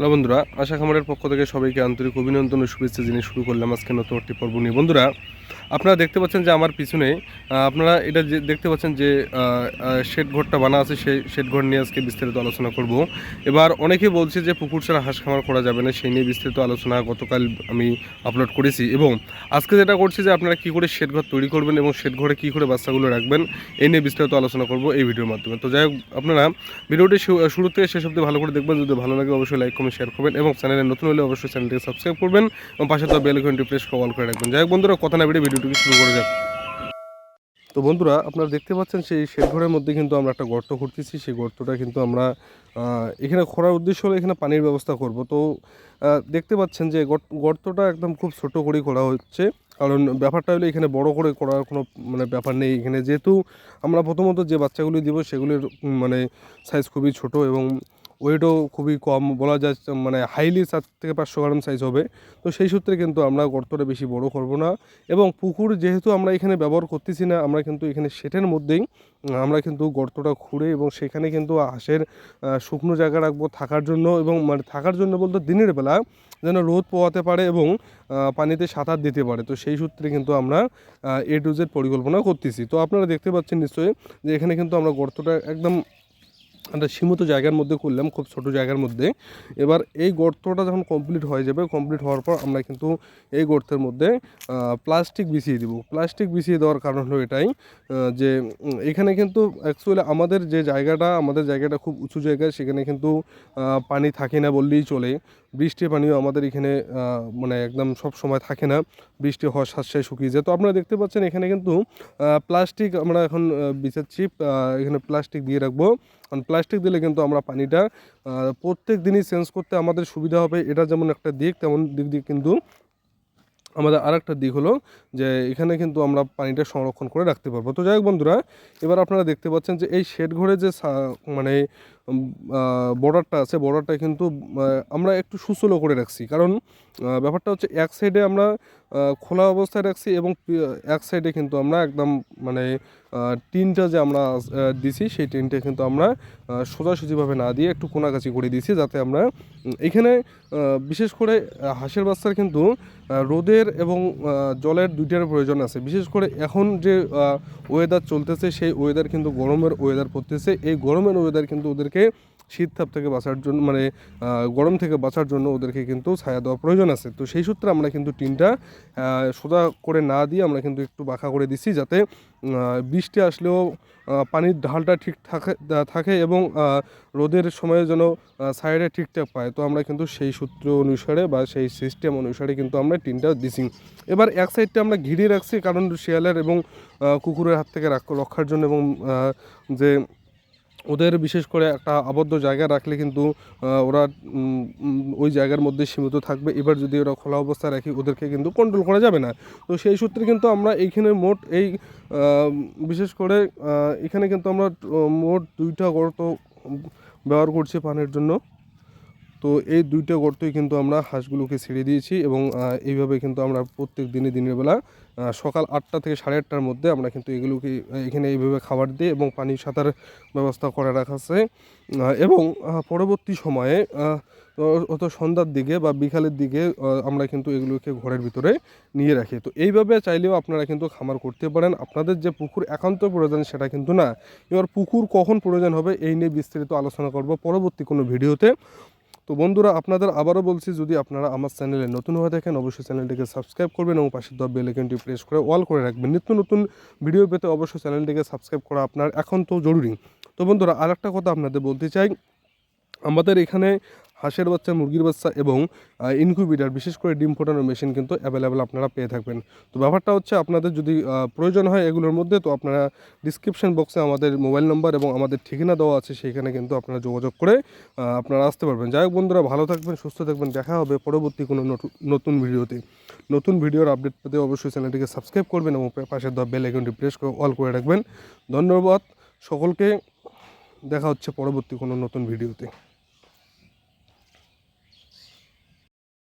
Hello বন্ধুরা, আশা খামারের পক্ষ থেকে সবাইকে আন্তরিক অভিনন্দন ও শুভেচ্ছা জেনে শুরু করলাম আজকে নতুন একটি পর্ব নিয়ে। বন্ধুরা আপনারা দেখতে পাচ্ছেন যে আমার পিছনে আপনারা এটা যে দেখতে পাচ্ছেন যে শেড ঘরটা বানা আছে সেই শেড ঘর নিয়ে আজকে বিস্তারিত আলোচনা করব। এবার অনেকে বলছে যে পুকুর ছাড়া হাঁস খামার করা যাবে না, সেই নিয়ে বিস্তারিত আলোচনা গতকাল আমি আপলোড করেছি। এবং আজকে যেটা করছি যে আপনারা কী করে শেড ঘর তৈরি করবেন এবং শেড ঘরে কী করে বাচ্চাগুলো রাখবেন এই নিয়ে বিস্তারিত আলোচনা করব এই ভিডিওর মাধ্যমে। তো যাই হোক, আপনারা ভিডিওটি শুরু থেকে শেষ অব্দি ভালো করে দেখবেন। যদি ভালো লাগে অবশ্যই লাইক, কমেন্ট শেয়ার করবেন এবং চ্যানেলে নতুন হলে অবশ্যই চ্যানেলটিকে সাবস্ক্রাইব করবেন এবং পাশে তো বেল আইকনটি প্রেস করে অল করে রাখবেন। যাই হোক বন্ধুরা, কথা না বেরিয়ে ভিডিওটিকে শুরু করে যাক। তো বন্ধুরা, আপনারা দেখতে পাচ্ছেন সেই শেড ঘরের মধ্যে কিন্তু আমরা একটা গর্ত করতেছি সেই গর্তটা কিন্তু আমরা এখানে খোঁড়ার উদ্দেশ্য হলো এখানে পানির ব্যবস্থা করব। তো দেখতে পাচ্ছেন যে গর্ত- গর্তটা একদম খুব ছোট করেই করা হচ্ছে। কারণ ব্যাপারটা হলো এখানে বড় করে করার কোনো মানে ব্যাপার নেই। এখানে যেহেতু আমরা প্রথমত যে বাচ্চাগুলি দিব, সেগুলির মানে সাইজ খুবই ছোট এবং ওয়েটও খুবই কম বলা যায় মানে হাইলি চার থেকে পাঁচশো গ্রাম সাইজ হবে। তো সেই সূত্রে কিন্তু আমরা গর্তটা বেশি বড় করব না এবং পুকুর যেহেতু আমরা এখানে ব্যবহার করতেছি না, আমরা কিন্তু এখানে সেটের মধ্যেই, আমরা কিন্তু গর্তটা খুঁড়ে এবং সেখানে কিন্তু হাঁসের শুকনো জায়গা রাখব থাকার জন্য এবং মানে থাকার জন্য বলতে দিনের বেলা যেন রোদ পোয়াতে পারে এবং পানিতে সাঁতার দিতে পারে। তো সেই সূত্রে কিন্তু আমরা এ টু জেড পরিকল্পনা করতেছি। তো আপনারা দেখতে পাচ্ছেন নিশ্চয়ই যে এখানে কিন্তু আমরা গর্তটা একদম একটা সীমিত জায়গার মধ্যে করলাম, খুব ছোট জায়গার মধ্যে। এবার এই গর্তটা যখন কমপ্লিট হয়ে যাবে কমপ্লিট হওয়ার পর আমরা কিন্তু এই গর্তের মধ্যে প্লাস্টিক বিছিয়ে দিব। প্লাস্টিক বিছিয়ে দেওয়ার কারণ হলো এটাই যে এখানে কিন্তু অ্যাকচুয়ালি আমাদের যে জায়গাটা, আমাদের জায়গাটা খুব উঁচু জায়গা, সেখানে কিন্তু পানি থাকে না বললেই চলে। বৃষ্টির পানিও আমাদের এখানে মানে একদম সব সময় থাকে না। বৃষ্টি হওয়ার সাশ্রয় শুকিয়ে যায়। তো আপনারা দেখতে পাচ্ছেন এখানে কিন্তু প্লাস্টিক আমরা এখন বিছাচ্ছি এখানে প্লাস্টিক দিয়ে রাখব। কারণ প্লাস্টিক দিলে কিন্তু আমরা পানিটা প্রত্যেক দিনই চেঞ্জ করতে আমাদের সুবিধা হবে। এটা যেমন একটা দিক, তেমন দিক দিয়ে কিন্তু আমাদের আরেকটা দিক হলো যে এখানে কিন্তু আমরা পানিটা সংরক্ষণ করে রাখতে পারব। তো যাই হোক বন্ধুরা, এবার আপনারা দেখতে পাচ্ছেন যে এই শেড ঘরে যে মানে বর্ডারটা আছে বর্ডারটা কিন্তু আমরা একটু সুসলো করে রাখছি। কারণ ব্যাপারটা হচ্ছে এক সাইডে আমরা খোলা অবস্থায় রাখছি এবং এক সাইডে কিন্তু আমরা একদম মানে টিনটা যে আমরা দিছি, সেই টিনটা কিন্তু আমরা সোজাসুজিভাবে না দিয়ে একটু কোনাকাছি করে দিয়েছি যাতে আমরা এখানে বিশেষ করে হাঁসের বাচ্চার কিন্তু রোদের এবং জলের দুইটার প্রয়োজন আছে। বিশেষ করে এখন যে ওয়েদার চলতেছে, সেই ওয়েদার কিন্তু গরমের ওয়েদার পড়তেছে। এই গরমের ওয়েদার কিন্তু ওদেরকে শীত তাপ থেকে বাঁচার জন্য মানে গরম থেকে বাঁচার জন্য ওদেরকে কিন্তু ছায়া দেওয়া প্রয়োজন আছে। তো সেই সূত্রে আমরা কিন্তু টিনটা সোজা করে না দিয়ে আমরা কিন্তু একটু বাঁকা করে দিছি যাতে বৃষ্টি আসলেও পানির ঢালটা ঠিক থাকে থাকে এবং রোদের সময়ে যেন সাইডে ঠিকঠাক পায়। তো আমরা কিন্তু সেই সূত্র অনুসারে বা সেই সিস্টেম অনুসারে কিন্তু আমরা টিনটা দিছি। এবার এক সাইডটা আমরা ঘিরে রাখছি কারণ শিয়ালের এবং কুকুরের হাত থেকে রক্ষার জন্য এবং যে ওদের বিশেষ করে একটা আবদ্ধ জায়গা রাখলে কিন্তু ওরা ওই জায়গার মধ্যে সীমিত থাকবে। এবার যদি ওরা খোলা অবস্থায় রাখি, ওদেরকে কিন্তু কন্ট্রোল করা যাবে না। তো সেই সূত্রে কিন্তু আমরা এইখানে মোট এই বিশেষ করে এখানে কিন্তু আমরা মোট দুইটা গর্ত ব্যবহার করছি পানের জন্য। তো এই দুইটা গর্তই কিন্তু আমরা হাঁসগুলোকে ছেড়ে দিয়েছি এবং এইভাবে কিন্তু আমরা প্রত্যেক দিনে দিনের বেলা সকাল আটটা থেকে সাড়ে আটটার মধ্যে আমরা কিন্তু এগুলোকে এখানে এইভাবে খাবার দিই এবং পানি সাঁতার ব্যবস্থা করে রাখা আছে। এবং পরবর্তী সময়ে অত সন্ধ্যার দিকে বা বিকালের দিকে আমরা কিন্তু এগুলোকে ঘরের ভিতরে নিয়ে রাখি। তো এইভাবে চাইলেও আপনারা কিন্তু খামার করতে পারেন। আপনাদের যে পুকুর একান্ত প্রয়োজন সেটা কিন্তু না। এবার পুকুর কখন প্রয়োজন হবে এই নিয়ে বিস্তারিত আলোচনা করব পরবর্তী কোনো ভিডিওতে। তো বন্ধুরা, আপনাদের আবারও বলছি, যদি আপনারা আমার চ্যানেলে নতুন হয়ে থাকেন, অবশ্যই চ্যানেলটিকে সাবস্ক্রাইব করবেন এবং পাশে দেওয়া বেলেকনটি প্রেস করে অল করে রাখবেন। নিত্য নতুন ভিডিও পেতে অবশ্যই চ্যানেলটিকে সাবস্ক্রাইব করা আপনার এখন তো জরুরি। তো বন্ধুরা আর একটা কথা আপনাদের বলতে চাই। আমাদের এখানে হাঁসের বাচ্চা, মুরগির বাচ্চা এবং ইনকিউবেটার বিশেষ করে ডিম ফোটানোর মেশিন কিন্তু অ্যাভেলেবেল আপনারা পেয়ে থাকবেন। তো ব্যাপারটা হচ্ছে আপনাদের যদি প্রয়োজন হয় এগুলোর মধ্যে, তো আপনারা ডিসক্রিপশন বক্সে আমাদের মোবাইল নাম্বার এবং আমাদের ঠিকানা দেওয়া আছে, সেইখানে কিন্তু আপনারা যোগাযোগ করে আপনারা আসতে পারবেন। যাই হোক বন্ধুরা, ভালো থাকবেন, সুস্থ থাকবেন। দেখা হবে পরবর্তী কোনো নতু- নতুন ভিডিওতে। নতুন ভিডিওর আপডেট পেতে অবশ্যই চ্যানেলটিকে সাবস্ক্রাইব করবেন এবং পাশে দেওয়া বেল আইকনটি প্রেস করে অল করে রাখবেন। ধন্যবাদ, সকলকে। দেখা হচ্ছে পরবর্তী কোনো নতুন ভিডিওতে।